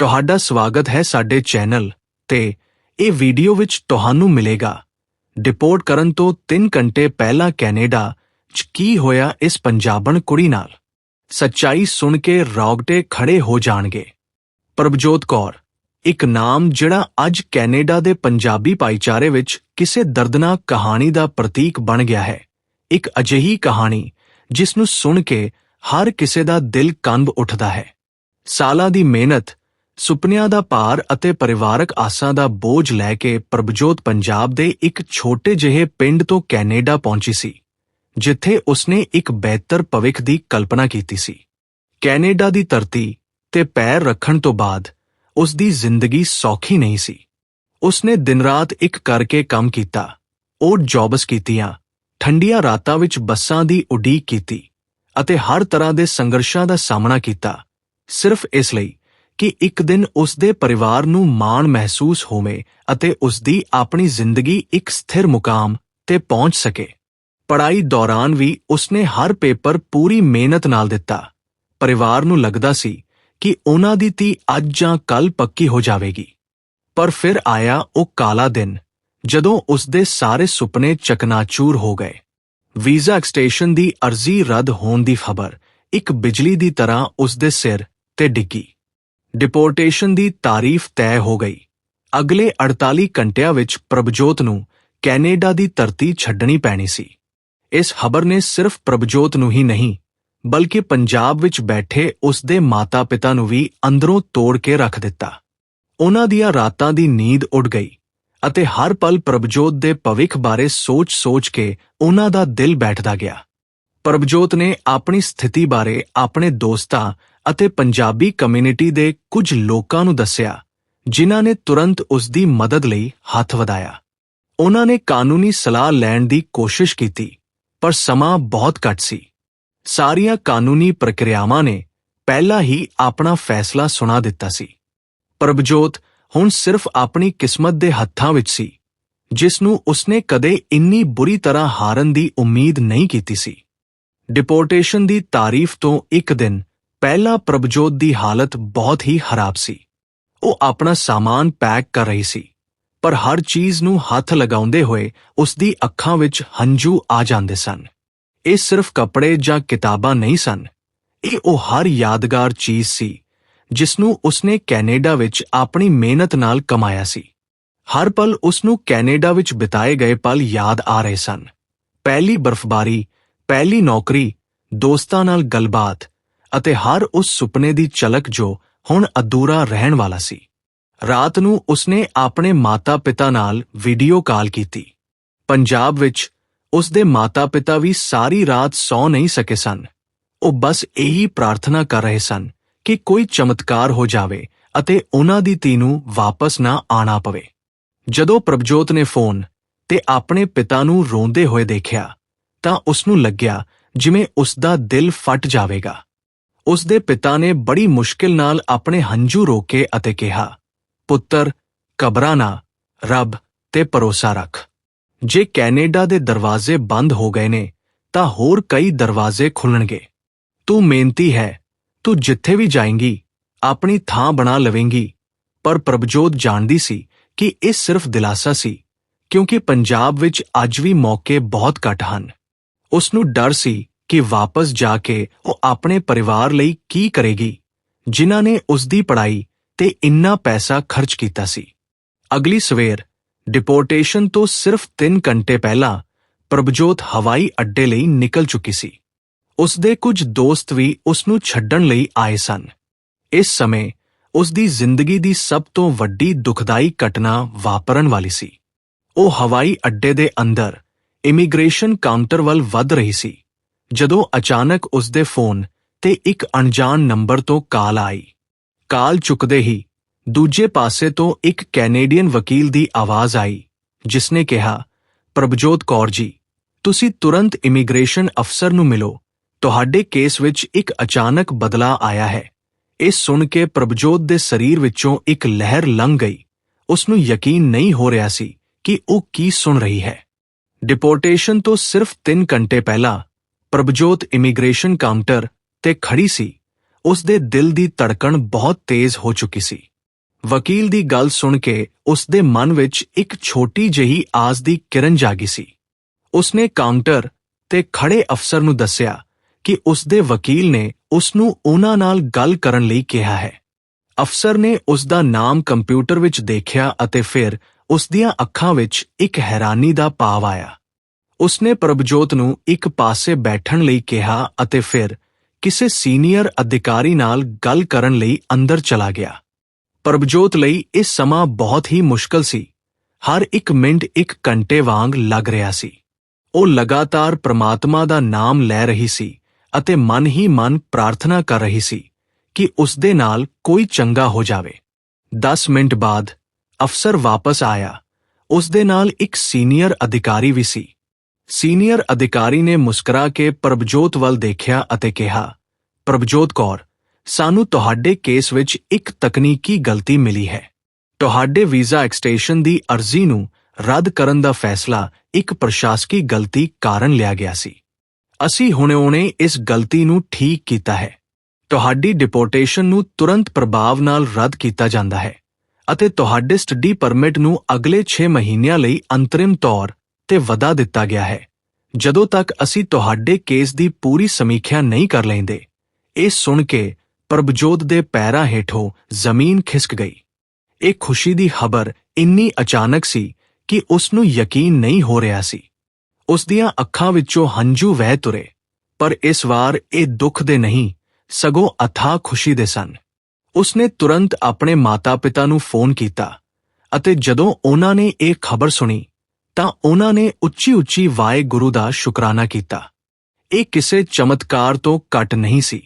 ਤੁਹਾਡਾ ਸਵਾਗਤ ਹੈ ਸਾਡੇ ਚੈਨਲ ਤੇ ਇਹ ਵੀਡੀਓ ਵਿੱਚ ਤੁਹਾਨੂੰ ਮਿਲੇਗਾ। ਡਿਪੋਰਟ ਕਰਨ ਤੋਂ 3 ਘੰਟੇ ਪਹਿਲਾਂ ਕੈਨੇਡਾ 'ਚ ਕੀ ਹੋਇਆ ਇਸ ਪੰਜਾਬਣ ਕੁੜੀ ਨਾਲ? ਸੱਚਾਈ ਸੁਣ ਕੇ ਰੌਗਟੇ ਖੜੇ ਹੋ ਜਾਣਗੇ। ਪ੍ਰਭਜੋਤ ਕੌਰ, ਇੱਕ ਨਾਮ ਜਿਹੜਾ ਅੱਜ ਕੈਨੇਡਾ ਦੇ ਪੰਜਾਬੀ ਭਾਈਚਾਰੇ ਵਿੱਚ ਕਿਸੇ ਦਰਦਨਾਕ ਕਹਾਣੀ ਦਾ ਪ੍ਰਤੀਕ ਬਣ ਗਿਆ ਹੈ। ਇੱਕ ਅਜਿਹੀ ਕਹਾਣੀ ਜਿਸ ਨੂੰ ਸੁਣ ਕੇ ਹਰ ਕਿਸੇ ਦਾ ਦਿਲ ਕੰਬ ਉੱਠਦਾ ਹੈ। ਸਾਲਾਂ ਦੀ ਮਿਹਨਤ ਸੁਪਨਿਆਂ ਦਾ ਭਾਰ ਅਤੇ ਪਰਿਵਾਰਕ ਆਸਾਂ ਦਾ ਬੋਝ ਲੈ ਕੇ ਪ੍ਰਭਜੋਤ ਪੰਜਾਬ ਦੇ ਇੱਕ ਛੋਟੇ ਜਿਹੇ ਪਿੰਡ ਤੋਂ ਕੈਨੇਡਾ ਪਹੁੰਚੀ ਸੀ, ਜਿੱਥੇ ਉਸਨੇ ਇੱਕ ਬਿਹਤਰ ਭਵਿੱਖ ਦੀ ਕਲਪਨਾ ਕੀਤੀ ਸੀ। ਕੈਨੇਡਾ ਦੀ ਧਰਤੀ ਤੇ ਪੈਰ ਰੱਖਣ ਤੋਂ ਬਾਅਦ ਉਸ ਦੀ ਜ਼ਿੰਦਗੀ ਸੌਖੀ ਨਹੀਂ ਸੀ। ਉਸਨੇ ਦਿਨ-ਰਾਤ ਇੱਕ ਕਰਕੇ ਕੰਮ ਕੀਤਾ, ਉਹ ਜੌਬਸ ਕੀਤੀਆਂ, ਠੰਡੀਆਂ ਰਾਤਾਂ ਵਿੱਚ ਬੱਸਾਂ ਦੀ ਉਡੀਕ ਕੀਤੀ ਅਤੇ ਹਰ ਤਰ੍ਹਾਂ ਦੇ ਸੰਘਰਸ਼ਾਂ ਦਾ ਸਾਹਮਣਾ ਕੀਤਾ, ਸਿਰਫ ਇਸ ਲਈ ਕਿ ਇੱਕ ਦਿਨ ਉਸ ਦੇ ਪਰਿਵਾਰ ਨੂੰ ਮਾਣ ਮਹਿਸੂਸ ਹੋਵੇ ਅਤੇ ਉਸ ਦੀ ਆਪਣੀ ਜ਼ਿੰਦਗੀ ਇੱਕ ਸਥਿਰ ਮੁਕਾਮ ਤੇ ਪਹੁੰਚ ਸਕੇ। ਪੜਾਈ ਦੌਰਾਨ ਵੀ ਉਸਨੇ ਹਰ ਪੇਪਰ ਪੂਰੀ ਮਿਹਨਤ ਨਾਲ ਦਿੱਤਾ। ਪਰਿਵਾਰ ਨੂੰ ਲੱਗਦਾ ਸੀ ਕਿ ਉਹਨਾਂ ਦੀ ਧੀ ਅੱਜ ਜਾਂ ਕੱਲ ਪੱਕੀ ਹੋ ਜਾਵੇਗੀ। ਪਰ ਫਿਰ ਆਇਆ ਉਹ ਕਾਲਾ ਦਿਨ, ਜਦੋਂ ਉਸ ਦੇ ਸਾਰੇ ਸੁਪਨੇ ਚਕਨਾਚੂਰ ਹੋ ਗਏ। ਵੀਜ਼ਾ ਐਕਸਟੇਸ਼ਨ ਦੀ ਅਰਜ਼ੀ ਰੱਦ ਹੋਣ ਦੀ ਖਬਰ ਇੱਕ ਬਿਜਲੀ ਦੀ ਤਰ੍ਹਾਂ ਉਸ ਦੇ ਸਿਰ ਤੇ ਡਿੱਗੀ। ਡਿਪੋਰਟੇਸ਼ਨ ਦੀ ਤਾਰੀਫ ਤੈਅ ਹੋ ਗਈ। ਅਗਲੇ 48 ਘੰਟਿਆਂ ਵਿੱਚ ਪ੍ਰਭਜੋਤ ਨੂੰ ਕੈਨੇਡਾ ਦੀ ਧਰਤੀ ਛੱਡਣੀ ਪੈਣੀ ਸੀ। ਇਸ ਖਬਰ ਨੇ ਸਿਰਫ ਪ੍ਰਭਜੋਤ ਨੂੰ ਹੀ ਨਹੀਂ, ਬਲਕਿ ਪੰਜਾਬ ਵਿੱਚ ਬੈਠੇ ਉਸ ਦੇ ਮਾਤਾ-ਪਿਤਾ ਨੂੰ ਵੀ ਅੰਦਰੋਂ ਤੋੜ ਕੇ ਰੱਖ ਦਿੱਤਾ। ਉਹਨਾਂ ਦੀਆਂ ਰਾਤਾਂ ਦੀ ਨੀਂਦ ਉੱਡ ਗਈ ਅਤੇ ਹਰ ਪਲ ਪ੍ਰਭਜੋਤ ਦੇ ਭਵਿੱਖ ਬਾਰੇ ਸੋਚ-ਸੋਚ ਕੇ ਉਹਨਾਂ ਦਾ ਦਿਲ ਬੈਠਦਾ ਗਿਆ। ਪ੍ਰਭਜੋਤ ਨੇ ਆਪਣੀ ਸਥਿਤੀ ਬਾਰੇ ਆਪਣੇ ਦੋਸਤਾਂ ਅਤੇ ਪੰਜਾਬੀ ਕਮਿਊਨਿਟੀ ਦੇ ਕੁਝ ਲੋਕਾਂ ਨੂੰ ਦੱਸਿਆ, ਜਿਨ੍ਹਾਂ ਨੇ ਤੁਰੰਤ ਉਸ ਦੀ ਮਦਦ ਲਈ ਹੱਥ ਵਧਾਇਆ। ਉਹਨਾਂ ਨੇ ਕਾਨੂੰਨੀ ਸਲਾਹ ਲੈਣ ਦੀ ਕੋਸ਼ਿਸ਼ ਕੀਤੀ, ਪਰ ਸਮਾਂ ਬਹੁਤ ਘੱਟ ਸੀ। ਸਾਰੀਆਂ ਕਾਨੂੰਨੀ ਪ੍ਰਕਿਰਿਆਵਾਂ ਨੇ ਪਹਿਲਾਂ ਹੀ ਆਪਣਾ ਫੈਸਲਾ ਸੁਣਾ ਦਿੱਤਾ ਸੀ। ਪ੍ਰਭਜੋਤ ਹੁਣ ਸਿਰਫ ਆਪਣੀ ਕਿਸਮਤ ਦੇ ਹੱਥਾਂ ਵਿੱਚ ਸੀ, ਜਿਸ ਨੂੰ ਉਸਨੇ ਕਦੇ ਇੰਨੀ ਬੁਰੀ ਤਰ੍ਹਾਂ ਹਾਰਨ ਦੀ ਉਮੀਦ ਨਹੀਂ ਕੀਤੀ ਸੀ। ਡਿਪੋਰਟੇਸ਼ਨ ਦੀ ਤਾਰੀਫ ਤੋਂ ਇੱਕ ਦਿਨ ਪਹਿਲਾਂ ਪ੍ਰਭਜੋਤ ਦੀ ਹਾਲਤ ਬਹੁਤ ਹੀ ਖਰਾਬ ਸੀ। ਉਹ ਆਪਣਾ ਸਾਮਾਨ ਪੈਕ ਕਰ ਰਹੀ ਸੀ, ਪਰ ਹਰ ਚੀਜ਼ ਨੂੰ ਹੱਥ ਲਗਾਉਂਦੇ ਹੋਏ ਉਸ ਦੀ ਅੱਖਾਂ ਵਿੱਚ ਹੰਝੂ ਆ ਜਾਂਦੇ ਸਨ। ਇਹ ਸਿਰਫ ਕੱਪੜੇ ਜਾਂ ਕਿਤਾਬਾਂ ਨਹੀਂ ਸਨ। ਇਹ ਉਹ ਹਰ ਯਾਦਗਾਰ ਚੀਜ਼ ਸੀ, ਜਿਸ ਨੂੰ ਉਸਨੇ ਕੈਨੇਡਾ ਵਿੱਚ ਆਪਣੀ ਮਿਹਨਤ ਨਾਲ ਕਮਾਇਆ ਸੀ। ਹਰ ਪਲ ਉਸ ਨੂੰ ਕੈਨੇਡਾ ਵਿੱਚ ਬਿਤਾਏ ਗਏ ਪਲ ਯਾਦ ਆ ਰਹੇ ਸਨ। ਪਹਿਲੀ ਬਰਫ਼ਬਾਰੀ, ਪਹਿਲੀ ਨੌਕਰੀ, ਦੋਸਤਾਂ ਨਾਲ ਗੱਲਬਾਤ ਅਤੇ ਹਰ ਉਸ ਸੁਪਨੇ ਦੀ ਝਲਕ ਜੋ ਹੁਣ ਅਧੂਰਾ ਰਹਿਣ ਵਾਲਾ ਸੀ। ਰਾਤ ਨੂੰ ਉਸਨੇ ਆਪਣੇ ਮਾਤਾ-ਪਿਤਾ ਨਾਲ ਵੀਡੀਓ ਕਾਲ ਕੀਤੀ। ਪੰਜਾਬ ਵਿੱਚ ਉਸਦੇ ਮਾਤਾ-ਪਿਤਾ ਵੀ ਸਾਰੀ ਰਾਤ ਸੌ ਨਹੀਂ ਸਕੇ ਸਨ। ਉਹ ਬਸ ਇਹੀ ਪ੍ਰਾਰਥਨਾ ਕਰ ਰਹੇ ਸਨ ਕਿ ਕੋਈ ਚਮਤਕਾਰ ਹੋ ਜਾਵੇ ਅਤੇ ਉਹਨਾਂ ਦੀ ਧੀ ਨੂੰ ਵਾਪਸ ਨਾ ਆਣਾ ਪਵੇ। ਜਦੋਂ ਪ੍ਰਭਜੋਤ ਨੇ ਫੋਨ ਤੇ ਆਪਣੇ ਪਿਤਾ ਨੂੰ ਰੋਂਦੇ ਹੋਏ ਦੇਖਿਆ ਤਾਂ ਉਸ ਨੂੰ ਲੱਗਿਆ ਜਿਵੇਂ ਉਸ ਦਾ ਦਿਲ ਫਟ ਜਾਵੇਗਾ। ਉਸ ਦੇ ਪਿਤਾ ਨੇ ਬੜੀ ਮੁਸ਼ਕਿਲ ਨਾਲ ਆਪਣੇ ਹੰਝੂ ਰੋਕੇ ਅਤੇ ਕਿਹਾ, ਪੁੱਤਰ ਕਬਰਾਂ ਨਾ, ਰੱਬ ਤੇ ਭਰੋਸਾ ਰੱਖ। ਜੇ ਕੈਨੇਡਾ ਦੇ ਦਰਵਾਜ਼ੇ ਬੰਦ ਹੋ ਗਏ ਨੇ, ਤਾਂ ਹੋਰ ਕਈ ਦਰਵਾਜ਼ੇ ਖੁੱਲਣਗੇ। ਤੂੰ ਮਿਹਨਤੀ ਹੈ, ਤੂੰ ਜਿੱਥੇ ਵੀ ਜਾਏਂਗੀ, ਆਪਣੀ ਥਾਂ ਬਣਾ ਲਵੇਂਗੀ। ਪਰ ਪ੍ਰਭਜੋਤ ਜਾਣਦੀ ਸੀ ਕਿ ਇਹ ਸਿਰਫ ਦਿਲਾਸਾ ਸੀ, ਕਿਉਂਕਿ ਪੰਜਾਬ ਵਿੱਚ ਅੱਜ ਵੀ ਮੌਕੇ ਬਹੁਤ ਘੱਟ ਹਨ। ਉਸ ਨੂੰ ਡਰ ਸੀ ਕਿ ਵਾਪਸ ਜਾ ਕੇ ਉਹ ਆਪਣੇ ਪਰਿਵਾਰ ਲਈ ਕੀ ਕਰੇਗੀ? ਜਿਨ੍ਹਾਂ ਨੇ ਉਸ ਦੀ ਪੜ੍ਹਾਈ ਤੇ ਇੰਨਾ ਪੈਸਾ ਖਰਚ ਕੀਤਾ ਸੀ। ਅਗਲੀ ਸਵੇਰ, ਡਿਪੋਰਟੇਸ਼ਨ ਤੋਂ ਸਿਰਫ 3 ਘੰਟੇ ਪਹਿਲਾਂ ਪ੍ਰਭਜੋਤ ਹਵਾਈ ਅੱਡੇ ਲਈ ਨਿਕਲ ਚੁੱਕੀ ਸੀ। ਉਸ ਦੇ ਕੁਝ ਦੋਸਤ ਵੀ ਉਸ ਨੂੰ ਛੱਡਣ ਲਈ ਆਏ ਸਨ। ਇਸ ਸਮੇਂ ਉਸ ਦੀ ਜ਼ਿੰਦਗੀ ਦੀ ਸਭ ਤੋਂ ਵੱਡੀ ਦੁਖਦਾਈ ਘਟਨਾ ਵਾਪਰਨ ਵਾਲੀ ਸੀ। ਉਹ ਹਵਾਈ ਅੱਡੇ ਦੇ ਅੰਦਰ ਇਮੀਗ੍ਰੇਸ਼ਨ ਕਾਊਂਟਰ ਵੱਲ ਵੱਧ ਰਹੀ ਸੀ। ਜਦੋਂ ਅਚਾਨਕ ਉਸ ਦੇ ਫੋਨ ਤੇ ਇੱਕ ਅਣਜਾਣ ਨੰਬਰ ਤੋਂ ਕਾਲ ਆਈ। ਕਾਲ ਚੁੱਕਦੇ ਹੀ ਦੂਜੇ ਪਾਸੇ ਤੋਂ ਇੱਕ ਕੈਨੇਡੀਅਨ ਵਕੀਲ ਦੀ ਆਵਾਜ਼ ਆਈ ਜਿਸ ਨੇ ਕਿਹਾ, ਪ੍ਰਭਜੋਤ ਕੌਰ ਜੀ, ਤੁਸੀਂ ਤੁਰੰਤ ਇਮੀਗ੍ਰੇਸ਼ਨ ਅਫਸਰ ਨੂੰ ਮਿਲੋ। ਤੁਹਾਡੇ ਕੇਸ ਵਿੱਚ ਇੱਕ ਅਚਾਨਕ ਬਦਲਾ ਆਇਆ ਹੈ। ਇਹ ਸੁਣ ਕੇ ਪ੍ਰਭਜੋਤ ਦੇ ਸਰੀਰ ਵਿੱਚੋਂ ਇੱਕ ਲਹਿਰ ਲੰਘ ਗਈ। ਉਸ ਨੂੰ ਯਕੀਨ ਨਹੀਂ ਹੋ ਰਿਹਾ ਸੀ ਕਿ ਉਹ ਕੀ ਸੁਣ ਰਹੀ ਹੈ। ਡਿਪੋਰਟੇਸ਼ਨ ਤੋਂ ਸਿਰਫ 3 ਘੰਟੇ ਪਹਿਲਾਂ ਪ੍ਰਭਜੋਤ ਇਮੀਗ੍ਰੇਸ਼ਨ ਕਾਊਂਟਰ ਤੇ ਖੜੀ ਸੀ। ਉਸ ਦੇ ਦਿਲ ਦੀ ਧੜਕਣ ਬਹੁਤ ਤੇਜ਼ ਹੋ ਚੁੱਕੀ ਸੀ। ਵਕੀਲ ਦੀ ਗੱਲ ਸੁਣ ਕੇ ਉਸ ਦੇ ਮਨ ਵਿੱਚ ਇੱਕ ਛੋਟੀ ਜਿਹੀ ਆਸ ਦੀ ਕਿਰਨ ਜਾਗੀ ਸੀ। ਉਸਨੇ ਕਾਊਂਟਰ ਤੇ ਖੜੇ ਅਫਸਰ ਨੂੰ ਦੱਸਿਆ ਕਿ ਉਸ ਦੇ ਵਕੀਲ ਨੇ ਉਸ ਨੂੰ ਉਹਨਾਂ ਨਾਲ ਗੱਲ ਕਰਨ ਲਈ ਕਿਹਾ ਹੈ। ਅਫਸਰ ਨੇ ਉਸ ਦਾ ਨਾਮ ਕੰਪਿਊਟਰ ਵਿੱਚ ਦੇਖਿਆ ਅਤੇ ਫਿਰ ਉਸ ਦੀਆਂ ਅੱਖਾਂ ਵਿੱਚ ਇੱਕ ਹੈਰਾਨੀ ਦਾ ਭਾਵ ਆਇਆ। ਉਸਨੇ ਪ੍ਰਭਜੋਤ ਨੂੰ ਇੱਕ ਪਾਸੇ ਬੈਠਣ ਲਈ ਕਿਹਾ ਅਤੇ ਫਿਰ ਕਿਸੇ ਸੀਨੀਅਰ ਅਧਿਕਾਰੀ ਨਾਲ ਗੱਲ ਕਰਨ ਲਈ ਅੰਦਰ ਚਲਾ ਗਿਆ। ਪ੍ਰਭਜੋਤ ਲਈ ਇਹ ਸਮਾਂ ਬਹੁਤ ਹੀ ਮੁਸ਼ਕਲ ਸੀ। ਹਰ ਇੱਕ ਮਿੰਟ ਇੱਕ ਘੰਟੇ ਵਾਂਗ ਲੱਗ ਰਿਹਾ ਸੀ। ਉਹ ਲਗਾਤਾਰ ਪ੍ਰਮਾਤਮਾ ਦਾ ਨਾਮ ਲੈ ਰਹੀ ਸੀ ਅਤੇ ਮਨ ਹੀ ਮਨ ਪ੍ਰਾਰਥਨਾ ਕਰ ਰਹੀ ਸੀ ਕਿ ਉਸ ਦੇ ਨਾਲ ਕੋਈ ਚੰਗਾ ਹੋ ਜਾਵੇ। 10 ਮਿੰਟ ਬਾਅਦ ਅਫਸਰ ਵਾਪਸ ਆਇਆ। ਉਸ ਦੇ ਨਾਲ ਇੱਕ ਸੀਨੀਅਰ ਅਧਿਕਾਰੀ ਵੀ ਸੀ। ਸੀਨੀਅਰ ਅਧਿਕਾਰੀ ਨੇ ਮੁਸਕਰਾ ਕੇ ਪ੍ਰਭਜੋਤ ਵੱਲ ਦੇਖਿਆ ਅਤੇ ਕਿਹਾ, ਪ੍ਰਭਜੋਤ ਕੌਰ, ਸਾਨੂੰ ਤੁਹਾਡੇ ਕੇਸ ਵਿੱਚ ਇੱਕ ਤਕਨੀਕੀ ਗਲਤੀ ਮਿਲੀ ਹੈ। ਤੁਹਾਡੇ ਵੀਜ਼ਾ ਐਕਸਟੈਂਸ਼ਨ ਦੀ ਅਰਜ਼ੀ ਨੂੰ ਰੱਦ ਕਰਨ ਦਾ ਫੈਸਲਾ ਇੱਕ ਪ੍ਰਸ਼ਾਸਕੀ ਗਲਤੀ ਕਾਰਨ ਲਿਆ ਗਿਆ ਸੀ। ਅਸੀਂ ਹੁਣੇ-ਹੁਣੇ ਇਸ ਗਲਤੀ ਨੂੰ ਠੀਕ ਕੀਤਾ ਹੈ। ਤੁਹਾਡੀ ਡਿਪੋਰਟੇਸ਼ਨ ਨੂੰ ਤੁਰੰਤ ਪ੍ਰਭਾਵ ਨਾਲ ਰੱਦ ਕੀਤਾ ਜਾਂਦਾ ਹੈ ਅਤੇ ਤੁਹਾਡੇ ਸਟੱਡੀ ਪਰਮਿਟ ਨੂੰ ਅਗਲੇ 6 ਮਹੀਨਿਆਂ ਲਈ ਅੰਤਰਿਮ ਤੌਰ ਤੇ ਵਧਾ ਦਿੱਤਾ ਗਿਆ ਹੈ। ਜਦੋਂ ਤੱਕ ਅਸੀਂ ਤੁਹਾਡੇ ਕੇਸ ਦੀ ਪੂਰੀ ਸਮੀਖਿਆ ਨਹੀਂ ਕਰ ਲੈਂਦੇ, ਇਹ ਸੁਣ ਕੇ ਪ੍ਰਭਜੋਤ ਦੇ ਪੈਰਾਂ ਹੇਠੋਂ ਜ਼ਮੀਨ ਖਿਸਕ ਗਈ। ਇਹ ਖੁਸ਼ੀ ਦੀ ਖਬਰ ਇੰਨੀ ਅਚਾਨਕ ਸੀ ਕਿ ਉਸ ਨੂੰ ਯਕੀਨ ਨਹੀਂ ਹੋ ਰਿਹਾ ਸੀ। ਉਸ ਦੀਆਂ ਅੱਖਾਂ ਵਿੱਚੋਂ ਹੰਝੂ ਵਹਿ ਤੁਰੇ, ਪਰ ਇਸ ਵਾਰ ਇਹ ਦੁੱਖ ਦੇ ਨਹੀਂ, ਸਗੋਂ ਅਥਾਹ ਖੁਸ਼ੀ ਦੇ ਸਨ। ਉਸਨੇ ਤੁਰੰਤ ਆਪਣੇ ਮਾਤਾ-ਪਿਤਾ ਨੂੰ ਫੋਨ ਕੀਤਾ ਅਤੇ ਜਦੋਂ ਉਹਨਾਂ ਨੇ ਇਹ ਖਬਰ ਸੁਣੀ ਤਾਂ ਉਹਨਾਂ ਨੇ ਉੱਚੀ-ਉੱਚੀ ਵਾਹਿਗੁਰੂ ਦਾ ਸ਼ੁਕਰਾਨਾ ਕੀਤਾ। ਇਹ ਕਿਸੇ ਚਮਤਕਾਰ ਤੋਂ ਘੱਟ ਨਹੀਂ ਸੀ।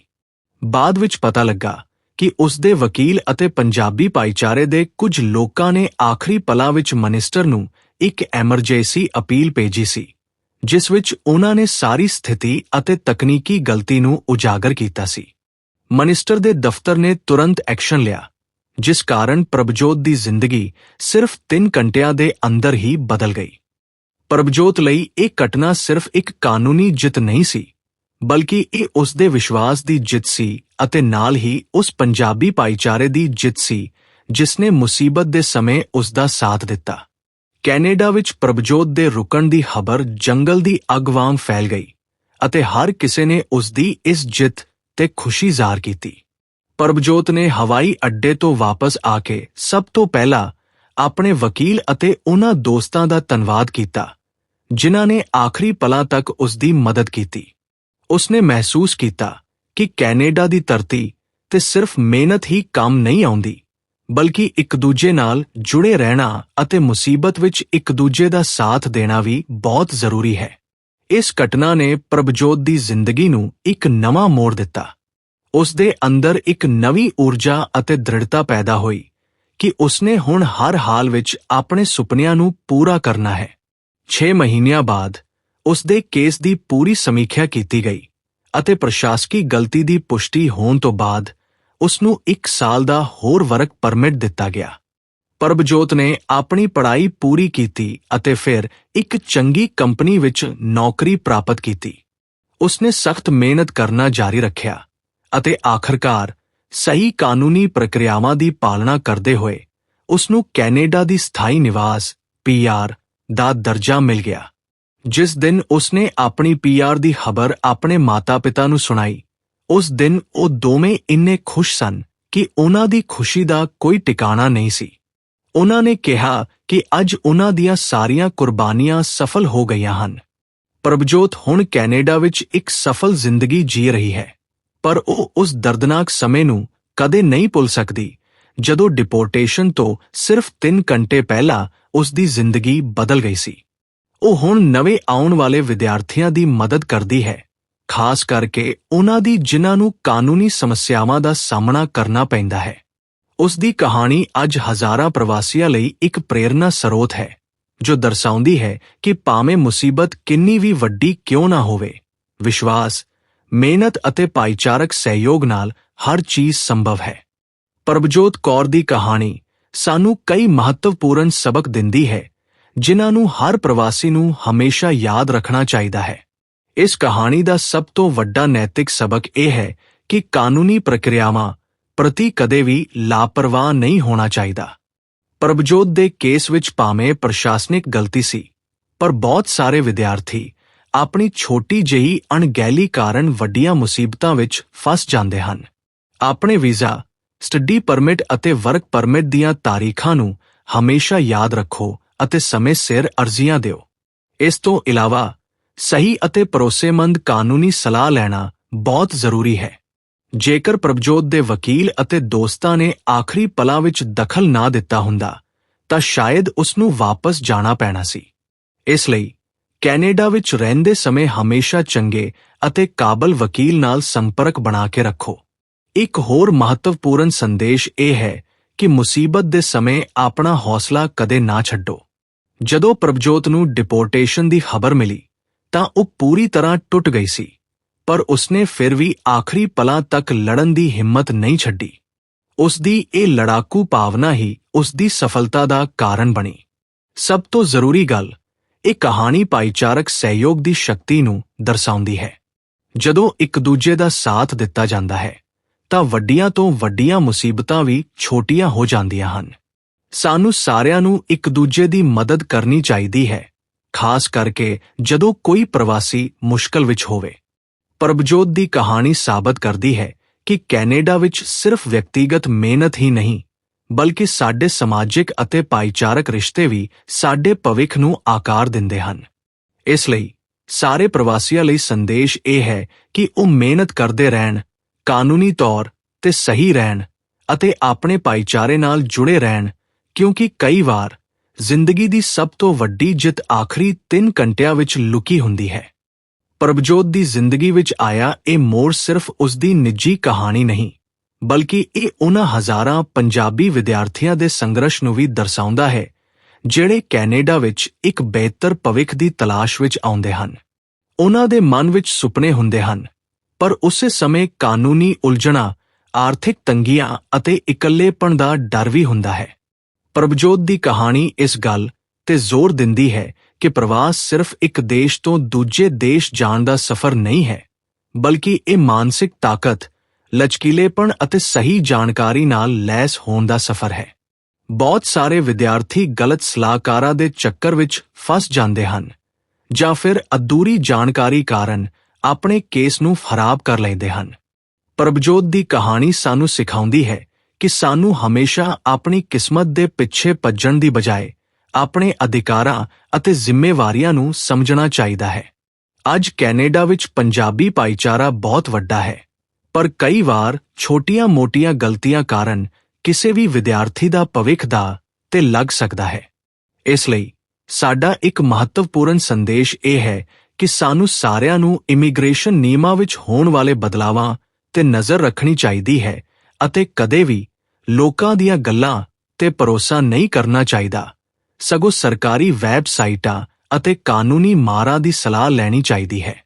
ਬਾਅਦ ਵਿੱਚ ਪਤਾ ਲੱਗਾ ਕਿ ਉਸ ਦੇ ਵਕੀਲ ਅਤੇ ਪੰਜਾਬੀ ਭਾਈਚਾਰੇ ਦੇ ਕੁਝ ਲੋਕਾਂ ਨੇ ਆਖਰੀ ਪਲਾਂ ਵਿੱਚ ਮਨਿਸਟਰ ਨੂੰ ਇੱਕ ਐਮਰਜੈਂਸੀ ਅਪੀਲ ਭੇਜੀ ਸੀ, ਜਿਸ ਵਿੱਚ ਉਹਨਾਂ ਨੇ ਸਾਰੀ ਸਥਿਤੀ ਅਤੇ ਤਕਨੀਕੀ ਗਲਤੀ ਨੂੰ ਉਜਾਗਰ ਕੀਤਾ ਸੀ। ਮਨਿਸਟਰ ਦੇ ਦਫ਼ਤਰ ਨੇ ਤੁਰੰਤ ਐਕਸ਼ਨ ਲਿਆ, ਜਿਸ ਕਾਰਨ ਪ੍ਰਭਜੋਤ ਦੀ ਜ਼ਿੰਦਗੀ ਸਿਰਫ 3 ਘੰਟਿਆਂ ਦੇ ਅੰਦਰ ਹੀ ਬਦਲ ਗਈ। ਪ੍ਰਭਜੋਤ ਲਈ ਇਹ ਘਟਨਾ ਸਿਰਫ ਇੱਕ ਕਾਨੂੰਨੀ ਜਿੱਤ ਨਹੀਂ ਸੀ, ਬਲਕਿ ਇਹ ਉਸ ਦੇ ਵਿਸ਼ਵਾਸ ਦੀ ਜਿੱਤ ਸੀ ਅਤੇ ਨਾਲ ਹੀ ਉਸ ਪੰਜਾਬੀ ਭਾਈਚਾਰੇ ਦੀ ਜਿੱਤ ਸੀ ਜਿਸ ਨੇ ਮੁਸੀਬਤ ਦੇ ਸਮੇਂ ਉਸ ਦਾ ਸਾਥ ਦਿੱਤਾ। ਕੈਨੇਡਾ ਵਿੱਚ ਪ੍ਰਭਜੋਤ ਦੇ ਰੁਕਣ ਦੀ ਖਬਰ ਜੰਗਲ ਦੀ ਅੱਗ ਵਾਂਗ ਫੈਲ ਗਈ ਅਤੇ ਹਰ ਕਿਸੇ ਨੇ ਉਸ ਦੀ ਇਸ ਜਿੱਤ ਤੇ ਖੁਸ਼ੀ ਜ਼ਾਹਰ ਕੀਤੀ। ਪ੍ਰਭਜੋਤ ਨੇ ਹਵਾਈ ਅੱਡੇ ਤੋਂ ਵਾਪਸ ਆ ਕੇ ਸਭ ਤੋਂ ਪਹਿਲਾਂ ਆਪਣੇ ਵਕੀਲ ਅਤੇ ਉਹਨਾਂ ਦੋਸਤਾਂ ਦਾ ਧੰਨਵਾਦ ਕੀਤਾ ਜਿਨ੍ਹਾਂ ਨੇ ਆਖਰੀ ਪਲਾਂ ਤੱਕ ਉਸ ਦੀ ਮਦਦ ਕੀਤੀ। ਉਸਨੇ ਮਹਿਸੂਸ ਕੀਤਾ ਕਿ ਕੈਨੇਡਾ ਦੀ ਧਰਤੀ ਤੇ ਸਿਰਫ ਮਿਹਨਤ ਹੀ ਕੰਮ ਨਹੀਂ ਆਉਂਦੀ, ਬਲਕਿ ਇੱਕ ਦੂਜੇ ਨਾਲ ਜੁੜੇ ਰਹਿਣਾ ਅਤੇ ਮੁਸੀਬਤ ਵਿੱਚ ਇੱਕ ਦੂਜੇ ਦਾ ਸਾਥ ਦੇਣਾ ਵੀ ਬਹੁਤ ਜ਼ਰੂਰੀ ਹੈ। ਇਸ ਘਟਨਾ ਨੇ ਪ੍ਰਭਜੋਤ ਦੀ ਜ਼ਿੰਦਗੀ ਨੂੰ ਇੱਕ ਨਵਾਂ ਮੋੜ ਦਿੱਤਾ। ਉਸ ਦੇ ਅੰਦਰ ਇੱਕ ਨਵੀਂ ਊਰਜਾ ਅਤੇ ਦ੍ਰਿੜਤਾ ਪੈਦਾ ਹੋਈ ਕਿ ਉਸਨੇ ਹੁਣ ਹਰ ਹਾਲ ਵਿੱਚ ਆਪਣੇ ਸੁਪਨਿਆਂ ਨੂੰ ਪੂਰਾ ਕਰਨਾ ਹੈ। 6 ਮਹੀਨਿਆਂ ਬਾਅਦ ਉਸ ਦੇ ਕੇਸ ਦੀ ਪੂਰੀ ਸਮੀਖਿਆ ਕੀਤੀ ਗਈ ਅਤੇ ਪ੍ਰਸ਼ਾਸਕੀ ਗਲਤੀ ਦੀ ਪੁਸ਼ਟੀ ਹੋਣ ਤੋਂ ਬਾਅਦ ਉਸ ਨੂੰ 1 ਸਾਲ ਦਾ ਹੋਰ ਵਰਕ ਪਰਮਿਟ ਦਿੱਤਾ ਗਿਆ। ਪਰਬਜੋਤ ਨੇ ਆਪਣੀ ਪੜ੍ਹਾਈ ਪੂਰੀ ਕੀਤੀ ਅਤੇ ਫਿਰ ਇੱਕ ਚੰਗੀ ਕੰਪਨੀ ਵਿੱਚ ਨੌਕਰੀ ਪ੍ਰਾਪਤ ਕੀਤੀ। ਉਸਨੇ ਸਖਤ ਮਿਹਨਤ ਕਰਨਾ ਜਾਰੀ ਰੱਖਿਆ ਅਤੇ ਆਖਰਕਾਰ ਸਹੀ ਕਾਨੂੰਨੀ ਪ੍ਰਕਿਰਿਆਵਾਂ ਦੀ ਪਾਲਣਾ ਕਰਦੇ ਹੋਏ ਉਸ ਨੂੰ ਕੈਨੇਡਾ ਦੀ ਸਥਾਈ ਨਿਵਾਸ ਪੀਆਰ ਦਾ ਦਰਜਾ ਮਿਲ ਗਿਆ। ਜਿਸ ਦਿਨ ਉਸਨੇ ਆਪਣੀ ਪੀਆਰ ਦੀ ਖਬਰ ਆਪਣੇ ਮਾਤਾ-ਪਿਤਾ ਨੂੰ ਸੁਣਾਈ, ਉਸ ਦਿਨ ਉਹ ਦੋਵੇਂ ਇੰਨੇ ਖੁਸ਼ ਸਨ ਕਿ ਉਹਨਾਂ ਦੀ ਖੁਸ਼ੀ ਦਾ ਕੋਈ ਟਿਕਾਣਾ ਨਹੀਂ ਸੀ। ਉਹਨਾਂ ਨੇ ਕਿਹਾ ਕਿ ਅੱਜ ਉਹਨਾਂ ਦੀਆਂ ਸਾਰੀਆਂ ਕੁਰਬਾਨੀਆਂ ਸਫਲ ਹੋ ਗਈਆਂ ਹਨ। ਪ੍ਰਭਜੋਤ ਹੁਣ ਕੈਨੇਡਾ ਵਿੱਚ ਇੱਕ ਸਫਲ ਜ਼ਿੰਦਗੀ ਜੀ ਰਹੀ ਹੈ, ਪਰ ਉਹ ਉਸ ਦਰਦਨਾਕ ਸਮੇਂ ਨੂੰ ਕਦੇ ਨਹੀਂ ਭੁੱਲ ਸਕਦੀ, ਜਦੋਂ ਡਿਪੋਰਟੇਸ਼ਨ ਤੋਂ ਸਿਰਫ 3 ਘੰਟੇ ਪਹਿਲਾਂ ਉਸ ਦੀ ਜ਼ਿੰਦਗੀ ਬਦਲ ਗਈ ਸੀ। ਉਹ ਹੁਣ ਨਵੇਂ ਆਉਣ ਵਾਲੇ ਵਿਦਿਆਰਥੀਆਂ ਦੀ ਮਦਦ ਕਰਦੀ ਹੈ, ਖਾਸ ਕਰਕੇ ਉਹਨਾਂ ਦੀ ਜਿਨ੍ਹਾਂ ਨੂੰ ਕਾਨੂੰਨੀ ਸਮੱਸਿਆਵਾਂ ਦਾ ਸਾਹਮਣਾ ਕਰਨਾ ਪੈਂਦਾ ਹੈ। ਉਸ ਦੀ ਕਹਾਣੀ ਅੱਜ ਹਜ਼ਾਰਾਂ ਪ੍ਰਵਾਸੀਆਂ ਲਈ ਇੱਕ ਪ੍ਰੇਰਨਾ ਸਰੋਤ ਹੈ, ਜੋ ਦਰਸਾਉਂਦੀ ਹੈ ਕਿ ਭਾਵੇਂ ਮੁਸੀਬਤ ਕਿੰਨੀ ਵੀ ਵੱਡੀ ਕਿਉਂ ਨਾ ਹੋਵੇ, ਵਿਸ਼ਵਾਸ, ਮਿਹਨਤ ਅਤੇ ਭਾਈਚਾਰਕ ਸਹਿਯੋਗ ਨਾਲ ਹਰ ਚੀਜ਼ ਸੰਭਵ ਹੈ। ਪ੍ਰਭਜੋਤ ਕੌਰ ਦੀ ਕਹਾਣੀ ਸਾਨੂੰ ਕਈ ਮਹੱਤਵਪੂਰਨ ਸਬਕ ਦਿੰਦੀ ਹੈ, ਜਿਨ੍ਹਾਂ ਨੂੰ ਹਰ ਪ੍ਰਵਾਸੀ ਨੂੰ ਹਮੇਸ਼ਾ ਯਾਦ ਰੱਖਣਾ ਚਾਹੀਦਾ ਹੈ। ਇਸ ਕਹਾਣੀ ਦਾ ਸਭ ਤੋਂ ਵੱਡਾ ਨੈਤਿਕ ਸਬਕ ਇਹ ਹੈ ਕਿ ਕਾਨੂੰਨੀ ਪ੍ਰਕਿਰਿਆਵਾਂ ਪ੍ਰਤੀ ਕਦੇ ਵੀ ਲਾਪਰਵਾਹ ਨਹੀਂ ਹੋਣਾ ਚਾਹੀਦਾ। ਪ੍ਰਭਜੋਤ ਦੇ ਕੇਸ ਵਿੱਚ ਭਾਵੇਂ ਪ੍ਰਸ਼ਾਸਨਿਕ ਗਲਤੀ ਸੀ, ਪਰ ਬਹੁਤ ਸਾਰੇ ਵਿਦਿਆਰਥੀ ਆਪਣੀ ਛੋਟੀ ਜਿਹੀ ਅਣਗਹਿਲੀ ਕਾਰਨ ਵੱਡੀਆਂ ਮੁਸੀਬਤਾਂ ਵਿੱਚ ਫਸ ਜਾਂਦੇ ਹਨ। ਆਪਣੇ ਵੀਜ਼ਾ ਸਟੱਡੀ ਪਰਮਿਟ ਅਤੇ ਵਰਕ ਪਰਮਿਟ ਦੀਆਂ ਤਾਰੀਖਾਂ ਨੂੰ ਹਮੇਸ਼ਾ ਯਾਦ ਰੱਖੋ ਅਤੇ ਸਮੇਂ ਸਿਰ ਅਰਜ਼ੀਆਂ ਦਿਓ। ਇਸ ਤੋਂ ਇਲਾਵਾ, ਸਹੀ ਅਤੇ ਭਰੋਸੇਮੰਦ ਕਾਨੂੰਨੀ ਸਲਾਹ ਲੈਣਾ ਬਹੁਤ ਜ਼ਰੂਰੀ ਹੈ। ਜੇਕਰ ਪ੍ਰਭਜੋਤ ਦੇ ਵਕੀਲ ਅਤੇ ਦੋਸਤਾਂ ਨੇ ਆਖਰੀ ਪਲਾਂ ਵਿੱਚ ਦਖਲ ਨਾ ਦਿੱਤਾ ਹੁੰਦਾ, ਤਾਂ ਸ਼ਾਇਦ ਉਸ ਨੂੰ ਵਾਪਸ ਜਾਣਾ ਪੈਣਾ ਸੀ। ਇਸ ਲਈ, ਕੈਨੇਡਾ ਵਿੱਚ ਰਹਿੰਦੇ ਸਮੇਂ ਹਮੇਸ਼ਾ ਚੰਗੇ ਅਤੇ ਕਾਬਲ ਵਕੀਲ ਨਾਲ ਸੰਪਰਕ ਬਣਾ ਕੇ ਰੱਖੋ। ਇੱਕ ਹੋਰ ਮਹੱਤਵਪੂਰਨ ਸੰਦੇਸ਼ ਇਹ ਹੈ ਕਿ ਮੁਸੀਬਤ ਦੇ ਸਮੇਂ ਆਪਣਾ ਹੌਸਲਾ ਕਦੇ ਨਾ ਛੱਡੋ। ਜਦੋਂ ਪ੍ਰਭਜੋਤ ਨੂੰ ਡਿਪੋਰਟੇਸ਼ਨ ਦੀ ਖਬਰ ਮਿਲੀ, ਤਾਂ ਉਹ ਪੂਰੀ ਤਰ੍ਹਾਂ ਟੁੱਟ ਗਈ ਸੀ, ਪਰ ਉਸਨੇ ਫਿਰ ਵੀ ਆਖਰੀ ਪਲਾਂ ਤੱਕ ਲੜਨ ਦੀ ਹਿੰਮਤ ਨਹੀਂ ਛੱਡੀ। ਉਸ ਦੀ ਇਹ ਲੜਾਕੂ ਭਾਵਨਾ ਹੀ ਉਸ ਦੀ ਸਫਲਤਾ ਦਾ ਕਾਰਨ ਬਣੀ। ਸਭ ਤੋਂ ਜ਼ਰੂਰੀ ਗੱਲ, ਇਹ ਕਹਾਣੀ ਭਾਈਚਾਰਕ ਸਹਿਯੋਗ ਦੀ ਸ਼ਕਤੀ ਨੂੰ ਦਰਸਾਉਂਦੀ ਹੈ। ਜਦੋਂ ਇੱਕ ਦੂਜੇ ਦਾ ਸਾਥ ਦਿੱਤਾ ਜਾਂਦਾ ਹੈ ਤਾਂ ਵੱਡੀਆਂ ਤੋਂ ਵੱਡੀਆਂ ਮੁਸੀਬਤਾਂ ਵੀ ਛੋਟੀਆਂ ਹੋ ਜਾਂਦੀਆਂ ਹਨ। ਸਾਨੂੰ ਸਾਰਿਆਂ ਨੂੰ ਇੱਕ ਦੂਜੇ ਦੀ ਮਦਦ ਕਰਨੀ ਚਾਹੀਦੀ ਹੈ, ਖਾਸ ਕਰਕੇ ਜਦੋਂ ਕੋਈ ਪ੍ਰਵਾਸੀ ਮੁਸ਼ਕਲ ਵਿੱਚ ਹੋਵੇ। ਪ੍ਰਭਜੋਤ ਦੀ ਕਹਾਣੀ ਸਾਬਤ ਕਰਦੀ ਹੈ ਕਿ ਕੈਨੇਡਾ ਵਿੱਚ ਸਿਰਫ ਵਿਅਕਤੀਗਤ ਮਿਹਨਤ ਹੀ ਨਹੀਂ, ਬਲਕਿ ਸਾਡੇ ਸਮਾਜਿਕ ਅਤੇ ਭਾਈਚਾਰਕ ਰਿਸ਼ਤੇ ਵੀ ਸਾਡੇ ਭਵਿੱਖ ਨੂੰ ਆਕਾਰ ਦਿੰਦੇ ਹਨ। ਇਸ ਲਈ ਸਾਰੇ ਪ੍ਰਵਾਸੀਆਂ ਲਈ ਸੰਦੇਸ਼ ਇਹ ਹੈ ਕਿ ਉਹ ਮਿਹਨਤ ਕਰਦੇ ਰਹਿਣ ਕਾਨੂੰਨੀ ਤੌਰ ਤੇ ਸਹੀ ਰਹਿਣ ਅਤੇ ਆਪਣੇ ਭਾਈਚਾਰੇ ਨਾਲ ਜੁੜੇ ਰਹਿਣ, ਕਿਉਂਕਿ ਕਈ ਵਾਰ ਜ਼ਿੰਦਗੀ ਦੀ ਸਭ ਤੋਂ ਵੱਡੀ ਜਿੱਤ ਆਖਰੀ 3 ਘੰਟਿਆਂ ਵਿੱਚ ਲੁਕੀ ਹੁੰਦੀ ਹੈ। ਪ੍ਰਭਜੋਤ ਦੀ ਜ਼ਿੰਦਗੀ ਵਿੱਚ ਆਇਆ ਇਹ ਮੋੜ ਸਿਰਫ ਉਸ ਦੀ ਨਿੱਜੀ ਕਹਾਣੀ ਨਹੀਂ, ਬਲਕਿ ਇਹ ਉਹਨਾਂ ਹਜ਼ਾਰਾਂ ਪੰਜਾਬੀ ਵਿਦਿਆਰਥੀਆਂ ਦੇ ਸੰਘਰਸ਼ ਨੂੰ ਵੀ ਦਰਸਾਉਂਦਾ ਹੈ, ਜਿਹੜੇ ਕੈਨੇਡਾ ਵਿੱਚ ਇੱਕ ਬਿਹਤਰ ਭਵਿੱਖ ਦੀ ਤਲਾਸ਼ ਵਿੱਚ ਆਉਂਦੇ ਹਨ। ਉਹਨਾਂ ਦੇ ਮਨ ਵਿੱਚ ਸੁਪਨੇ ਹੁੰਦੇ ਹਨ ਪਰ ਉਸੇ ਸਮੇਂ ਕਾਨੂੰਨੀ ਉਲਝਣਾ, ਆਰਥਿਕ ਤੰਗੀਆਂ ਅਤੇ ਇਕੱਲੇਪਣ ਦਾ ਡਰ ਵੀ ਹੁੰਦਾ ਹੈ। ਪ੍ਰਭਜੋਤ ਦੀ ਕਹਾਣੀ ਇਸ ਗੱਲ ਤੇ ਜ਼ੋਰ ਦਿੰਦੀ ਹੈ ਕਿ ਪ੍ਰਵਾਸ ਸਿਰਫ ਇੱਕ ਦੇਸ਼ ਤੋਂ ਦੂਜੇ ਦੇਸ਼ ਜਾਣ ਦਾ ਸਫ਼ਰ ਨਹੀਂ ਹੈ, ਬਲਕਿ ਇਹ ਮਾਨਸਿਕ ਤਾਕਤ, ਲਚਕੀਲੇਪਣ ਅਤੇ ਸਹੀ ਜਾਣਕਾਰੀ ਨਾਲ ਲੈਸ ਹੋਣ ਦਾ ਸਫ਼ਰ ਹੈ। ਬਹੁਤ ਸਾਰੇ ਵਿਦਿਆਰਥੀ ਗਲਤ ਸਲਾਹਕਾਰਾਂ ਦੇ ਚੱਕਰ ਵਿੱਚ ਫਸ ਜਾਂਦੇ ਹਨ ਜਾਂ ਫਿਰ ਅਧੂਰੀ ਜਾਣਕਾਰੀ ਕਾਰਨ ਆਪਣੇ ਕੇਸ ਨੂੰ ਖਰਾਬ ਕਰ ਲੈਂਦੇ ਹਨ। ਪ੍ਰਭਜੋਤ ਦੀ ਕਹਾਣੀ ਸਾਨੂੰ ਸਿਖਾਉਂਦੀ ਹੈ ਕਿ ਸਾਨੂੰ ਹਮੇਸ਼ਾ ਆਪਣੀ ਕਿਸਮਤ ਦੇ ਪਿੱਛੇ ਭੱਜਣ ਦੀ ਬਜਾਏ ਆਪਣੇ ਅਧਿਕਾਰਾਂ ਅਤੇ ਜ਼ਿੰਮੇਵਾਰੀਆਂ ਨੂੰ ਸਮਝਣਾ ਚਾਹੀਦਾ ਹੈ। ਅੱਜ ਕੈਨੇਡਾ ਵਿੱਚ ਪੰਜਾਬੀ ਭਾਈਚਾਰਾ ਬਹੁਤ ਵੱਡਾ ਹੈ, ਪਰ ਕਈ ਵਾਰ ਛੋਟੀਆਂ-ਮੋਟੀਆਂ ਗਲਤੀਆਂ ਕਾਰਨ ਕਿਸੇ ਵੀ ਵਿਦਿਆਰਥੀ ਦਾ ਭਵਿੱਖ ਦਾ ਤੇ ਲੱਗ ਸਕਦਾ ਹੈ। ਇਸ ਲਈ ਸਾਡਾ ਇੱਕ ਮਹੱਤਵਪੂਰਨ ਸੰਦੇਸ਼ ਇਹ ਹੈ ਕਿ ਸਾਨੂੰ ਸਾਰਿਆਂ ਨੂੰ ਇਮੀਗ੍ਰੇਸ਼ਨ ਨਿਯਮਾਂ ਵਿੱਚ ਹੋਣ ਵਾਲੇ ਬਦਲਾਵਾਂ ਤੇ ਨਜ਼ਰ ਰੱਖਣੀ ਚਾਹੀਦੀ ਹੈ ਅਤੇ ਕਦੇ ਵੀ ਲੋਕਾਂ ਦੀਆਂ ਗੱਲਾਂ ਤੇ ਭਰੋਸਾ ਨਹੀਂ ਕਰਨਾ ਚਾਹੀਦਾ। ਸਗੋਂ ਸਰਕਾਰੀ ਵੈਬਸਾਈਟਾਂ ਅਤੇ ਕਾਨੂੰਨੀ ਮਾਰਾਂ ਦੀ ਸਲਾਹ ਲੈਣੀ ਚਾਹੀਦੀ ਹੈ।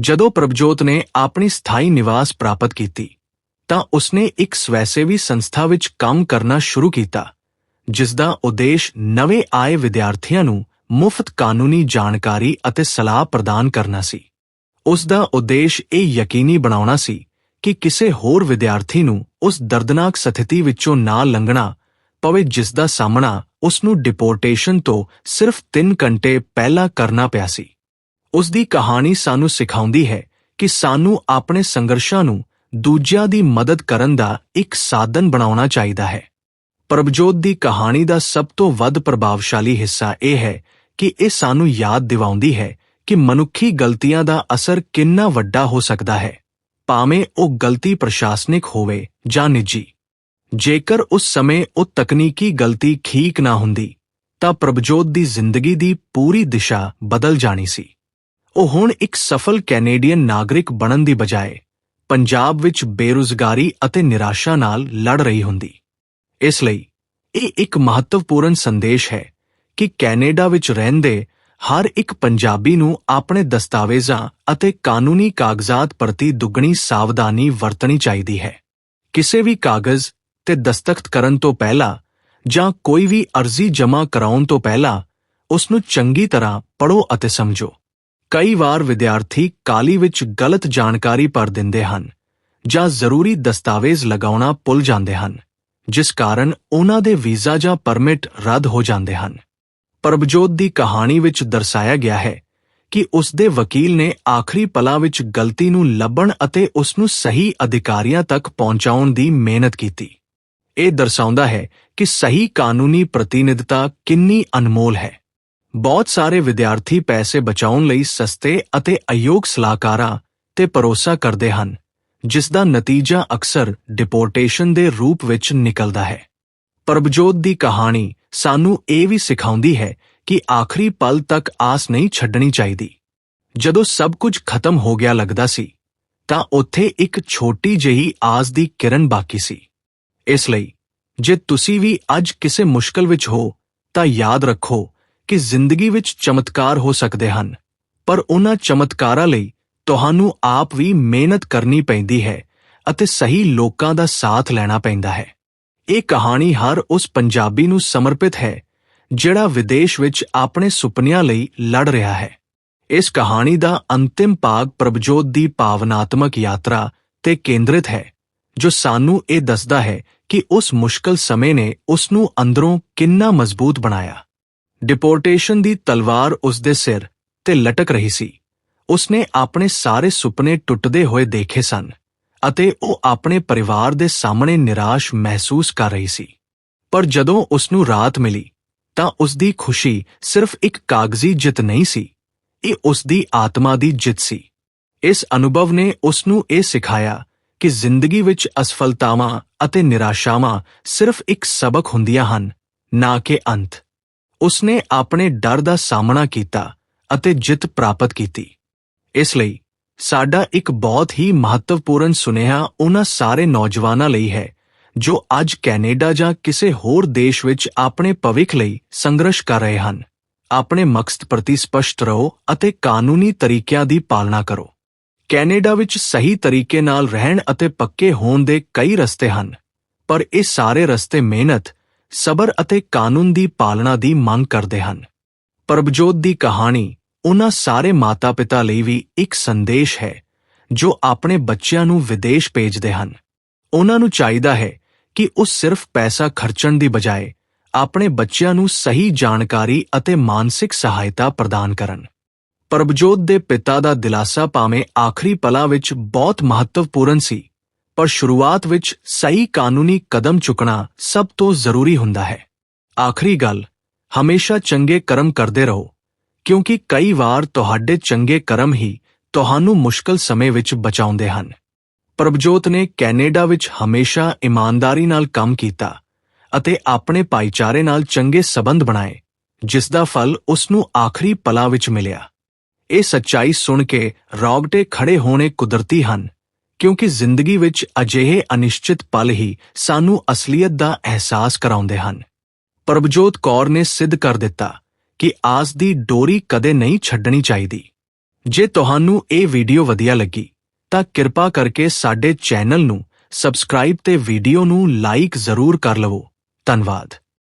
ਜਦੋਂ ਪ੍ਰਭਜੋਤ ਨੇ ਆਪਣੀ ਸਥਾਈ ਨਿਵਾਸ ਪ੍ਰਾਪਤ ਕੀਤੀ, ਤਾਂ ਉਸਨੇ ਇੱਕ ਸਵੈਸੇਵੀ ਸੰਸਥਾ ਵਿੱਚ ਕੰਮ ਕਰਨਾ ਸ਼ੁਰੂ ਕੀਤਾ ਜਿਸ ਦਾ ਉਦੇਸ਼ ਨਵੇਂ ਆਏ ਵਿਦਿਆਰਥੀਆਂ ਨੂੰ ਮੁਫਤ ਕਾਨੂੰਨੀ ਜਾਣਕਾਰੀ ਅਤੇ ਸਲਾਹ ਪ੍ਰਦਾਨ ਕਰਨਾ ਸੀ। ਉਸ ਦਾ ਉਦੇਸ਼ ਇਹ ਯਕੀਨੀ ਬਣਾਉਣਾ ਸੀ ਕਿ ਕਿਸੇ ਹੋਰ ਵਿਦਿਆਰਥੀ ਨੂੰ ਉਸ ਦਰਦਨਾਕ ਸਥਿਤੀ ਵਿੱਚੋਂ ਨਾ ਲੰਘਣਾ ਪਵੇ ਜਿਸ ਦਾ ਸਾਹਮਣਾ ਉਸ ਨੂੰ ਡਿਪੋਰਟੇਸ਼ਨ ਤੋਂ ਸਿਰਫ 3 ਘੰਟੇ ਪਹਿਲਾਂ ਕਰਨਾ ਪਿਆ ਸੀ। ਉਸ ਦੀ ਕਹਾਣੀ ਸਾਨੂੰ ਸਿਖਾਉਂਦੀ ਹੈ ਕਿ ਸਾਨੂੰ ਆਪਣੇ ਸੰਘਰਸ਼ਾਂ ਨੂੰ ਦੂਜਿਆਂ ਦੀ ਮਦਦ ਕਰਨ ਦਾ ਇੱਕ ਸਾਧਨ ਬਣਾਉਣਾ ਚਾਹੀਦਾ ਹੈ। ਪ੍ਰਭਜੋਤ ਦੀ ਕਹਾਣੀ ਦਾ ਸਭ ਤੋਂ ਵੱਧ ਪ੍ਰਭਾਵਸ਼ਾਲੀ ਹਿੱਸਾ ਇਹ ਹੈ ਕਿ ਇਹ ਸਾਨੂੰ ਯਾਦ ਦਿਵਾਉਂਦੀ ਹੈ ਕਿ ਮਨੁੱਖੀ ਗਲਤੀਆਂ ਦਾ ਅਸਰ ਕਿੰਨਾ ਵੱਡਾ ਹੋ ਸਕਦਾ ਹੈ, ਭਾਵੇਂ ਉਹ ਗਲਤੀ ਪ੍ਰਸ਼ਾਸਨਿਕ ਹੋਵੇ ਜਾਂ ਨਿੱਜੀ। ਜੇਕਰ ਉਸ ਸਮੇਂ ਉਹ ਤਕਨੀਕੀ ਗਲਤੀ ਠੀਕ ਨਾ ਹੁੰਦੀ, ਤਾਂ ਪ੍ਰਭਜੋਤ ਦੀ ਜ਼ਿੰਦਗੀ ਦੀ ਪੂਰੀ ਦਿਸ਼ਾ ਬਦਲ ਜਾਣੀ ਸੀ। ਉਹ ਹੁਣ ਇੱਕ ਸਫਲ ਕੈਨੇਡੀਅਨ ਨਾਗਰਿਕ ਬਣਨ ਦੀ ਬਜਾਏ ਪੰਜਾਬ ਵਿੱਚ ਬੇਰੁਜ਼ਗਾਰੀ ਅਤੇ ਨਿਰਾਸ਼ਾ ਨਾਲ ਲੜ ਰਹੀ ਹੁੰਦੀ। ਇਸ ਲਈ ਇਹ ਇੱਕ ਮਹੱਤਵਪੂਰਨ ਸੰਦੇਸ਼ ਹੈ ਕਿ ਕੈਨੇਡਾ ਵਿੱਚ ਰਹਿੰਦੇ ਹਰ ਇੱਕ ਪੰਜਾਬੀ ਨੂੰ ਆਪਣੇ ਦਸਤਾਵੇਜ਼ਾਂ ਅਤੇ ਕਾਨੂੰਨੀ ਕਾਗਜ਼ਾਤ ਪ੍ਰਤੀ ਦੁੱਗਣੀ ਸਾਵਧਾਨੀ ਵਰਤਣੀ ਚਾਹੀਦੀ ਹੈ। ਕਿਸੇ ਵੀ ਕਾਗਜ਼ ਤੇ ਦਸਤਖਤ ਕਰਨ ਤੋਂ ਪਹਿਲਾਂ ਜਾਂ ਕੋਈ ਵੀ ਅਰਜ਼ੀ ਜਮ੍ਹਾਂ ਕਰਾਉਣ ਤੋਂ ਪਹਿਲਾਂ ਉਸ ਨੂੰ ਚੰਗੀ ਤਰ੍ਹਾਂ ਪੜ੍ਹੋ ਅਤੇ ਸਮਝੋ। ਕਈ ਵਾਰ ਵਿਦਿਆਰਥੀ ਕਾਲੀ ਵਿੱਚ ਗਲਤ ਜਾਣਕਾਰੀ ਭਰ ਦਿੰਦੇ ਹਨ ਜਾਂ ਜ਼ਰੂਰੀ ਦਸਤਾਵੇਜ਼ ਲਗਾਉਣਾ ਭੁੱਲ ਜਾਂਦੇ ਹਨ, ਜਿਸ ਕਾਰਨ ਉਹਨਾਂ ਦੇ ਵੀਜ਼ਾ ਜਾਂ ਪਰਮਿਟ ਰੱਦ ਹੋ ਜਾਂਦੇ ਹਨ। ਪ੍ਰਭਜੋਤ ਦੀ ਕਹਾਣੀ ਵਿੱਚ ਦਰਸਾਇਆ ਗਿਆ ਹੈ ਕਿ ਉਸ ਦੇ ਵਕੀਲ ਨੇ ਆਖਰੀ ਪਲਾਂ ਵਿੱਚ ਗਲਤੀ ਨੂੰ ਲੱਭਣ ਅਤੇ ਉਸ ਨੂੰ ਸਹੀ ਅਧਿਕਾਰੀਆਂ ਤੱਕ ਪਹੁੰਚਾਉਣ ਦੀ ਮਿਹਨਤ ਕੀਤੀ। ਇਹ ਦਰਸਾਉਂਦਾ ਹੈ ਕਿ ਸਹੀ ਕਾਨੂੰਨੀ ਪ੍ਰਤੀਨਿਧਤਾ ਕਿੰਨੀ ਅਨਮੋਲ ਹੈ। ਬਹੁਤ ਸਾਰੇ ਵਿਦਿਆਰਥੀ ਪੈਸੇ ਬਚਾਉਣ ਲਈ ਸਸਤੇ ਅਤੇ ਅਯੋਗ ਸਲਾਹਕਾਰਾਂ ਤੇ ਭਰੋਸਾ ਕਰਦੇ ਹਨ ਜਿਸ ਦਾ ਨਤੀਜਾ ਅਕਸਰ ਡਿਪੋਰਟੇਸ਼ਨ ਦੇ ਰੂਪ ਵਿੱਚ ਨਿਕਲਦਾ ਹੈ। ਪ੍ਰਭਜੋਤ ਦੀ ਕਹਾਣੀ ਸਾਨੂੰ ਇਹ ਵੀ ਸਿਖਾਉਂਦੀ ਹੈ ਕਿ ਆਖਰੀ ਪਲ ਤੱਕ ਆਸ ਨਹੀਂ ਛੱਡਣੀ ਚਾਹੀਦੀ। ਜਦੋਂ ਸਭ ਕੁਝ ਖਤਮ ਹੋ ਗਿਆ ਲੱਗਦਾ ਸੀ, ਤਾਂ ਉੱਥੇ ਇੱਕ ਛੋਟੀ ਜਿਹੀ ਆਸ ਦੀ ਕਿਰਨ ਬਾਕੀ ਸੀ। ਇਸ ਲਈ, ਜੇ ਤੁਸੀਂ ਵੀ ਅੱਜ ਕਿਸੇ ਮੁਸ਼ਕਲ ਵਿੱਚ ਹੋ, ਤਾਂ ਯਾਦ ਰੱਖੋ ਕਿ ਜ਼ਿੰਦਗੀ ਵਿੱਚ ਚਮਤਕਾਰ ਹੋ ਸਕਦੇ ਹਨ, ਪਰ ਉਹਨਾਂ ਚਮਤਕਾਰਾਂ ਲਈ ਤੁਹਾਨੂੰ ਆਪ ਵੀ ਮਿਹਨਤ ਕਰਨੀ ਪੈਂਦੀ ਹੈ ਅਤੇ ਸਹੀ ਲੋਕਾਂ ਦਾ ਸਾਥ ਲੈਣਾ ਪੈਂਦਾ ਹੈ। ਇਹ ਕਹਾਣੀ ਹਰ ਉਸ ਪੰਜਾਬੀ ਨੂੰ ਸਮਰਪਿਤ ਹੈ, ਜਿਹੜਾ ਵਿਦੇਸ਼ ਵਿੱਚ ਆਪਣੇ ਸੁਪਨਿਆਂ ਲਈ ਲੜ ਰਿਹਾ ਹੈ। ਇਸ ਕਹਾਣੀ ਦਾ ਅੰਤਿਮ ਭਾਗ ਪ੍ਰਭਜੋਤ ਦੀ ਭਾਵਨਾਤਮਕ ਯਾਤਰਾ ਤੇ ਕੇਂਦਰਿਤ ਹੈ, ਜੋ ਸਾਨੂੰ ਇਹ ਦੱਸਦਾ ਹੈ ਕਿ ਉਸ ਮੁਸ਼ਕਲ ਸਮੇਂ ਨੇ ਉਸ ਨੂੰ ਅੰਦਰੋਂ ਕਿੰਨਾ ਮਜ਼ਬੂਤ ਬਣਾਇਆ। ਡਿਪੋਰਟੇਸ਼ਨ ਦੀ ਤਲਵਾਰ ਉਸ ਦੇ ਸਿਰ ਤੇ ਲਟਕ ਰਹੀ ਸੀ। ਉਸਨੇ ਆਪਣੇ ਸਾਰੇ ਸੁਪਨੇ ਟੁੱਟਦੇ ਹੋਏ ਦੇਖੇ ਸਨ। ਅਤੇ ਉਹ ਆਪਣੇ ਪਰਿਵਾਰ ਦੇ ਸਾਹਮਣੇ ਨਿਰਾਸ਼ ਮਹਿਸੂਸ ਕਰ ਰਹੀ ਸੀ। ਪਰ ਜਦੋਂ ਉਸ ਨੂੰ ਰਾਤ ਮਿਲੀ, ਤਾਂ ਉਸ ਦੀ ਖੁਸ਼ੀ ਸਿਰਫ ਇੱਕ ਕਾਗਜ਼ੀ ਜਿੱਤ ਨਹੀਂ ਸੀ, ਇਹ ਉਸ ਦੀ ਆਤਮਾ ਦੀ ਜਿੱਤ ਸੀ। ਇਸ ਅਨੁਭਵ ਨੇ ਉਸ ਨੂੰ ਇਹ ਸਿਖਾਇਆ ਕਿ ਜ਼ਿੰਦਗੀ ਵਿੱਚ ਅਸਫਲਤਾਵਾਂ ਅਤੇ ਨਿਰਾਸ਼ਾਵਾਂ ਸਿਰਫ ਇੱਕ ਸਬਕ ਹੁੰਦੀਆਂ ਹਨ, ਨਾ ਕਿ ਅੰਤ। ਉਸਨੇ ਆਪਣੇ ਡਰ ਦਾ ਸਾਹਮਣਾ ਕੀਤਾ ਅਤੇ ਜਿੱਤ ਪ੍ਰਾਪਤ ਕੀਤੀ। ਇਸ ਲਈ ਸਾਡਾ ਇੱਕ ਬਹੁਤ ਹੀ ਮਹੱਤਵਪੂਰਨ ਸੁਨੇਹਾ ਉਹਨਾਂ ਸਾਰੇ ਨੌਜਵਾਨਾਂ ਲਈ ਹੈ, ਜੋ ਅੱਜ ਕੈਨੇਡਾ ਜਾਂ ਕਿਸੇ ਹੋਰ ਦੇਸ਼ ਵਿੱਚ ਆਪਣੇ ਭਵਿੱਖ ਲਈ ਸੰਘਰਸ਼ ਕਰ ਰਹੇ ਹਨ। ਆਪਣੇ ਮਕਸਦ ਪ੍ਰਤੀ ਸਪਸ਼ਟ ਰਹੋ ਅਤੇ ਕਾਨੂੰਨੀ ਤਰੀਕਿਆਂ ਦੀ ਪਾਲਣਾ ਕਰੋ। ਕੈਨੇਡਾ ਵਿੱਚ ਸਹੀ ਤਰੀਕੇ ਨਾਲ ਰਹਿਣ ਅਤੇ ਪੱਕੇ ਹੋਣ ਦੇ ਕਈ ਰਸਤੇ ਹਨ, ਪਰ ਇਹ ਸਾਰੇ ਰਸਤੇ ਮਿਹਨਤ, ਸਬਰ ਅਤੇ ਕਾਨੂੰਨ ਦੀ ਪਾਲਣਾ ਦੀ ਮੰਗ ਕਰਦੇ ਹਨ। ਪ੍ਰਭਜੋਤ ਦੀ ਕਹਾਣੀ ਉਹਨਾਂ ਸਾਰੇ ਮਾਤਾ-ਪਿਤਾ ਲਈ ਵੀ ਇੱਕ ਸੰਦੇਸ਼ ਹੈ, ਜੋ ਆਪਣੇ ਬੱਚਿਆਂ ਨੂੰ ਵਿਦੇਸ਼ ਭੇਜਦੇ ਹਨ। ਉਹਨਾਂ ਨੂੰ ਚਾਹੀਦਾ ਹੈ ਕਿ ਉਹ ਸਿਰਫ ਪੈਸਾ ਖਰਚਣ ਦੀ ਬਜਾਏ ਆਪਣੇ ਬੱਚਿਆਂ ਨੂੰ ਸਹੀ ਜਾਣਕਾਰੀ ਅਤੇ ਮਾਨਸਿਕ ਸਹਾਇਤਾ ਪ੍ਰਦਾਨ ਕਰਨ। ਪ੍ਰਭਜੋਤ ਦੇ ਪਿਤਾ ਦਾ ਦਿਲਾਸਾ ਭਾਵੇਂ ਆਖਰੀ ਪਲਾਂ ਵਿੱਚ ਬਹੁਤ ਮਹੱਤਵਪੂਰਨ ਸੀ, ਪਰ ਸ਼ੁਰੂਆਤ ਵਿੱਚ ਸਹੀ ਕਾਨੂੰਨੀ ਕਦਮ ਚੁੱਕਣਾ ਸਭ ਤੋਂ ਜ਼ਰੂਰੀ ਹੁੰਦਾ ਹੈ। ਆਖਰੀ ਗੱਲ, ਹਮੇਸ਼ਾ ਚੰਗੇ ਕਰਮ ਕਰਦੇ ਰਹੋ। ਕਿਉਂਕਿ ਕਈ ਵਾਰ ਤੁਹਾਡੇ ਚੰਗੇ ਕਰਮ ਹੀ ਤੁਹਾਨੂੰ ਮੁਸ਼ਕਲ ਸਮੇਂ ਵਿੱਚ ਬਚਾਉਂਦੇ ਹਨ। ਪ੍ਰਭਜੋਤ ਨੇ ਕੈਨੇਡਾ ਵਿੱਚ ਹਮੇਸ਼ਾ ਇਮਾਨਦਾਰੀ ਨਾਲ ਕੰਮ ਕੀਤਾ ਅਤੇ ਆਪਣੇ ਭਾਈਚਾਰੇ ਨਾਲ ਚੰਗੇ ਸਬੰਧ ਬਣਾਏ, ਜਿਸ ਦਾ ਫਲ ਉਸ ਨੂੰ ਆਖਰੀ ਪਲਾਂ ਵਿੱਚ ਮਿਲਿਆ। ਇਹ ਸੱਚਾਈ ਸੁਣ ਕੇ ਰੌਗਟੇ ਖੜੇ ਹੋਣੇ ਕੁਦਰਤੀ ਹਨ, ਕਿਉਂਕਿ ਜ਼ਿੰਦਗੀ ਵਿੱਚ ਅਜਿਹੇ ਅਨਿਸ਼ਚਿਤ ਪਲ ਹੀ ਸਾਨੂੰ ਅਸਲੀਅਤ ਦਾ ਅਹਿਸਾਸ ਕਰਾਉਂਦੇ ਹਨ। ਪ੍ਰਭਜੋਤ ਕੌਰ ਨੇ ਸਿੱਧ ਕਰ ਦਿੱਤਾ ਕਿ ਆਸ ਦੀ ਡੋਰੀ ਕਦੇ ਨਹੀਂ ਛੱਡਣੀ ਚਾਹੀਦੀ। ਜੇ ਤੁਹਾਨੂੰ ਇਹ ਵੀਡੀਓ ਵਧੀਆ ਲੱਗੀ, ਤਾਂ ਕਿਰਪਾ ਕਰਕੇ ਸਾਡੇ ਚੈਨਲ ਨੂੰ ਸਬਸਕ੍ਰਾਈਬ ਤੇ ਵੀਡੀਓ ਨੂੰ ਲਾਈਕ ਜ਼ਰੂਰ ਕਰ ਲਵੋ। ਧੰਨਵਾਦ।